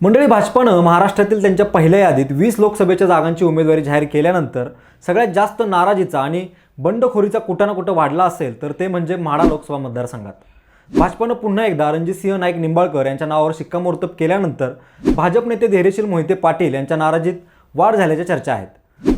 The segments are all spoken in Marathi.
मंडळी भाजपानं महाराष्ट्रातील त्यांच्या पहिल्या यादीत वीस लोकसभेच्या जागांची उमेदवारी जाहीर केल्यानंतर सगळ्यात जास्त नाराजीचा आणि बंडखोरीचा कुठं ना कुठं वाढला असेल तर ते म्हणजे म्हाडा लोकसभा मतदारसंघात. भाजपानं पुन्हा एकदा रणजितसिंह नाईक निंबाळकर यांच्या नावावर शिक्कामोर्तब केल्यानंतर भाजप नेते धैर्यशील मोहिते पाटील यांच्या नाराजीत वाढ झाल्याच्या चर्चा आहेत.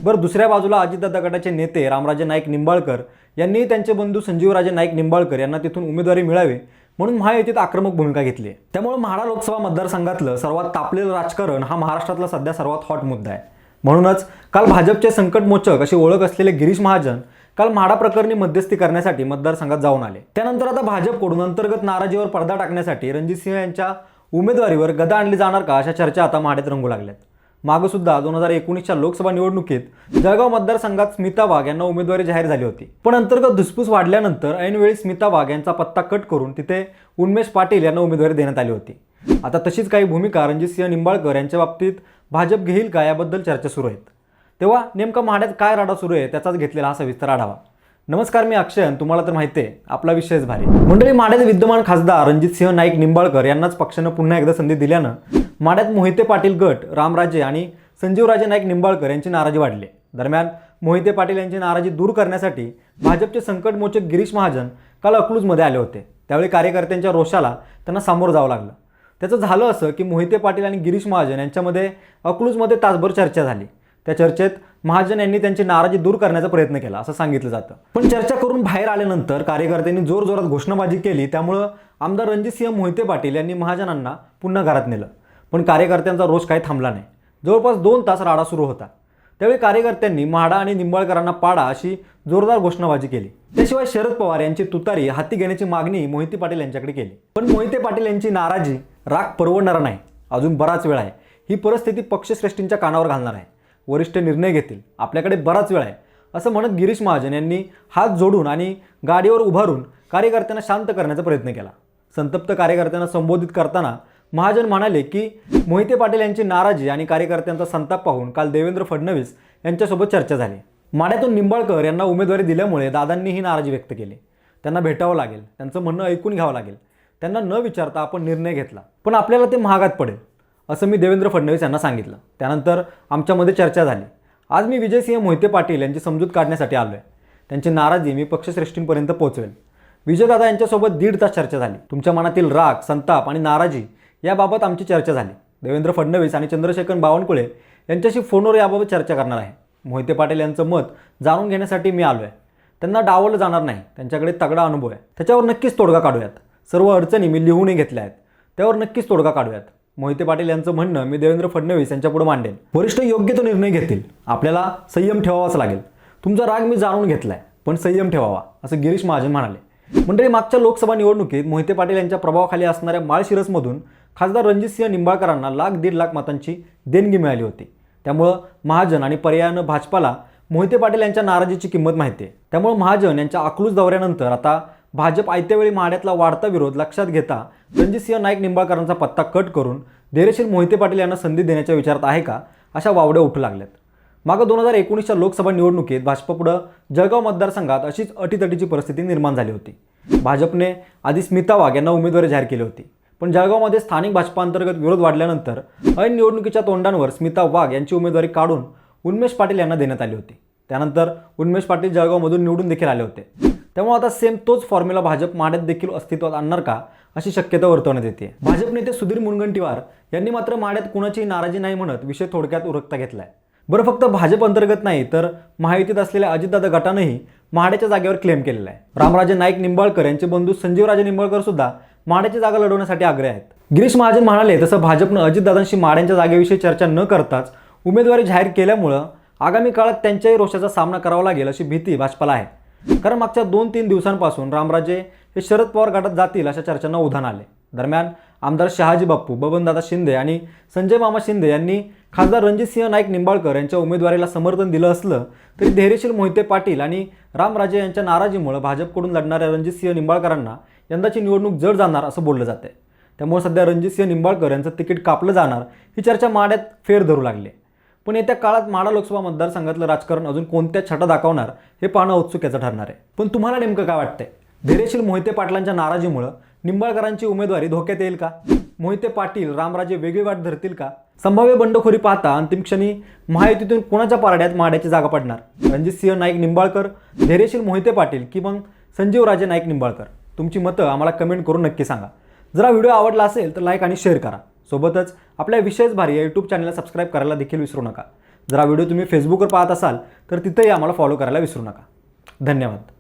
बरं दुसऱ्या बाजूला अजितदादा गटाचे नेते रामराजे नाईक निंबाळकर यांनीही त्यांचे बंधू संजीवराजे नाईक निंबाळकर यांना तिथून उमेदवारी मिळावी म्हणून महायुतीत आक्रमक भूमिका घेतली. त्यामुळे म्हाडा लोकसभा मतदारसंघातलं सर्वात तापलेलं राजकारण हा महाराष्ट्रातला सध्या सर्वात हॉट मुद्दा आहे. म्हणूनच काल भाजपचे संकटमोचक अशी ओळख असलेले गिरीश महाजन काल म्हाडा प्रकरणी मध्यस्थी करण्यासाठी मतदारसंघात जाऊन आले. त्यानंतर आता भाजपकडून अंतर्गत नाराजीवर पडदा टाकण्यासाठी रणजित सिंह यांच्या उमेदवारीवर गदा आणली जाणार का अशा चर्चा आता म्हाड्यात रंगू लागल्यात. मागं सुद्धा दोन हजार एकोणीसच्या लोकसभा निवडणुकीत जळगाव मतदारसंघात स्मिता वाघ यांना उमेदवारी जाहीर झाली होती. पण अंतर्गत धुसफूस वाढल्यानंतर ऐनवेळी स्मिता वाघ यांचा पत्ता कट करून तिथे उन्मेष पाटील यांना उमेदवारी देण्यात आली होती. आता तशीच काही भूमिका रणजितसिंह निंबाळकर यांच्या बाबतीत भाजप घेईल का याबद्दल चर्चा सुरू आहेत. तेव्हा नेमका महाड्यात काय राडा सुरू आहे त्याचाच घेतलेला हा सविस्तर आढावा. नमस्कार मी अक्षय तुम्हाला तर माहिती आहे आपला विषयच भारी. मंडळी माड्याचे विद्यमान खासदार रणजितसिंह नाईक निंबाळकर यांनाच पक्षानं पुन्हा एकदा संधी दिल्यानं माड्यात मोहिते पाटील गट रामराजे आणि संजीवराजे नाईक निंबाळकर यांची नाराजी वाढली. दरम्यान मोहिते पाटील यांची नाराजी दूर करण्यासाठी भाजपचे संकटमोचक गिरीश महाजन काल अकलूजमध्ये आले होते. त्यावेळी कार्यकर्त्यांच्या रोषाला त्यांना सामोरं जावं लागलं. त्याचं झालं असं की मोहिते पाटील आणि गिरीश महाजन यांच्यामध्ये अकलूजमध्ये तासभर चर्चा झाली. त्या चर्चेत महाजन यांनी त्यांची नाराजी दूर करण्याचा प्रयत्न केला असं सांगितलं जातं. पण चर्चा करून बाहेर आल्यानंतर कार्यकर्त्यांनी जोरजोरात घोषणाबाजी केली. त्यामुळं आमदार रणजितसिंह मोहिते पाटील यांनी महाजनांना पुन्हा घरात नेलं. पण कार्यकर्त्यांचा रोष काही थांबला नाही. जवळपास दोन तास राडा सुरू होता. त्यावेळी कार्यकर्त्यांनी म्हाडा आणि निंबाळकरांना पाडा अशी जोरदार घोषणाबाजी केली. त्याशिवाय शरद पवार यांची तुतारी हाती घेण्याची मागणी मोहिते पाटील यांच्याकडे केली. पण मोहिते पाटील यांची नाराजी राग परवडणारा नाही. अजून बराच वेळ आहे. ही परिस्थिती पक्षश्रेष्ठींच्या कानावर घालणार आहे. वरिष्ठ निर्णय घेतील. आपल्याकडे बराच वेळ आहे. असं म्हणत गिरीश महाजन यांनी हात जोडून आणि गाडीवर उभारून कार्यकर्त्यांना शांत करण्याचा प्रयत्न केला. संतप्त कार्यकर्त्यांना संबोधित करताना महाजन म्हणाले की मोहिते पाटील यांची नाराजी आणि कार्यकर्त्यांचा संताप पाहून काल देवेंद्र फडणवीस यांच्यासोबत चर्चा झाली. माड्यातून निंबाळकर यांना उमेदवारी दिल्यामुळे दादांनी ही नाराजी व्यक्त केली. त्यांना भेटावं लागेल त्यांचं म्हणणं ऐकून घ्यावं लागेल. त्यांना न विचारता आपण निर्णय घेतला. पण आपल्याला ते महागात पडेल असं मी देवेंद्र फडणवीस यांना सांगितलं. त्यानंतर आमच्यामध्ये चर्चा झाली. आज मी विजयसिंह मोहिते पाटील यांची समजूत काढण्यासाठी आलो आहे त्यांची नाराजी मी पक्षश्रेष्ठींपर्यंत पोहोचवेल. विजयदादा यांच्यासोबत दीड तास चर्चा झाली. तुमच्या मनातील राग संताप आणि नाराजी याबाबत आमची चर्चा झाली. देवेंद्र फडणवीस आणि चंद्रशेखर बावनकुळे यांच्याशी फोनवर याबाबत चर्चा करणार आहे. मोहिते पाटील यांचं मत जाणून घेण्यासाठी मी आलो आहे त्यांना डावलं जाणार नाही. त्यांच्याकडे तगडा अनुभव आहे. त्याच्यावर नक्कीच तोडगा काढूयात. सर्व अडचणी मी लिहूनही घेतल्या आहेत. त्यावर नक्कीच तोडगा काढूयात. मोहिते पाटील यांचं म्हणणं मी देवेंद्र फडणवीस यांच्यापुढे मांडेन. वरिष्ठ योग्य तो निर्णय घेतील. आपल्याला संयम ठेवावाच लागेल. तुमचा राग मी जाणून घेतलाय पण संयम ठेवावा असं गिरीश महाजन म्हणाले. मंडळी मागच्या लोकसभा निवडणुकीत मोहिते पाटील यांच्या प्रभावाखाली असणाऱ्या माळशिरसमधून खासदार रणजितसिंह निंबाळकरांना लाख दीड लाख मतांची देणगी मिळाली होती. त्यामुळं महाजन आणि पर्यायानं भाजपाला मोहिते पाटील यांच्या नाराजीची किंमत माहिती आहे. त्यामुळे महाजन यांच्या अकलूज दौऱ्यानंतर आता भाजप आयत्यावेळी माड्यातला वाढता विरोध लक्षात घेता रणजितसिंह नाईक निंबाळकरांचा पत्ता कट करून धैर्यशील मोहिते पाटील यांना संधी देण्याच्या विचारात आहे का अशा वावड्या उठू लागल्यात. मागं दोन हजार एकोणीसच्या लोकसभा निवडणुकीत भाजपपुढं जळगाव मतदारसंघात अशीच अटीतटीची परिस्थिती निर्माण झाली होती. भाजपने आधी स्मिता वाघ यांना उमेदवारी जाहीर केली होती. पण जळगावमध्ये स्थानिक भाजपांतर्गत विरोध वाढल्यानंतर ऐन निवडणुकीच्या तोंडांवर स्मिता वाघ यांची उमेदवारी काढून उन्मेष पाटील यांना देण्यात आली होती. त्यानंतर उन्मेष पाटील जळगावमधून निवडून देखील आले होते. त्यामुळे आता सेम तोच फॉर्म्युला भाजप माड्यात देखील अस्तित्वात आणणार का अशी शक्यता वर्तवण्यात येते. भाजप नेते सुधीर मुनगंटीवार यांनी मात्र माड्यात कुणाचीही नाराजी नाही म्हणत विषय थोडक्यात उरकता घेतलाय. बरं फक्त भाजप अंतर्गत नाही तर महायुतीत असलेल्या अजितदादा गटानंही महाड्याच्या जागेवर क्लेम केलेला आहे. रामराजे नाईक निंबाळकर यांचे बंधू संजीवराजे निंबाळकर सुद्धा माड्याची जागा लढवण्यासाठी आग्रही आहेत. गिरीश महाजन म्हणाले तसं भाजपनं अजितदादांशी माड्यांच्या जागेविषयी चर्चा न करताच उमेदवारी जाहीर केल्यामुळं आगामी काळात त्यांच्याही रोषाचा सामना करावा लागेल अशी भीती भाजपाला आहे. कारण मागच्या दोन तीन दिवसांपासून रामराजे हे शरद पवार गटात जातील अशा चर्चांना उधाण आले. दरम्यान आमदार शहाजी बाप्पू बबनदादा शिंदे आणि संजय मामा शिंदे यांनी खासदार रणजितसिंह नाईक निंबाळकर यांच्या उमेदवारीला समर्थन दिलं असलं तरी धैर्यशील मोहिते पाटील आणि रामराजे यांच्या नाराजीमुळे भाजपकडून लढणाऱ्या रणजितसिंह निंबाळकरांना यंदाची निवडणूक जड जाणार असं बोललं जाते त्यामुळे सध्या रणजितसिंह निंबाळकर यांचं तिकीट कापलं जाणार ही चर्चा माड्यात फेर धरू लागली. पण येत्या काळात माडा लोकसभा मतदारसंघातलं राजकारण अजून कोणत्या छटा दाखवणार हे पाहणं औत्सुक्याचं ठरणार आहे. पण तुम्हाला नेमकं काय वाटतंय? धैर्यशील मोहिते पाटलांच्या नाराजीमुळं निंबाळकरांची उमेदवारी धोक्यात येईल का? मोहिते पाटील रामराजे वेगळी वाट धरतील का? संभाव्य बंडखोरी पाहता अंतिम क्षणी महायुतीतून कोणाच्या पारड्यात माड्याची जागा पडणार? रणजित सिंह नाईक निंबाळकर धैर्यशील मोहिते पाटील की मग संजीव राजे नाईक निंबाळकर? तुमची मतं आम्हाला कमेंट करून नक्की सांगा. जर हा व्हिडिओ आवडला असेल तर लाईक आणि शेअर करा. सोबतच आपल्या विशेष भारी या यूट्यूब चॅनलला सबस्क्राईब करायला देखील विसरू नका. जर हा व्हिडिओ तुम्ही फेसबुकवर पाहत असाल तर तिथेही आम्हाला फॉलो करायला विसरू नका. धन्यवाद.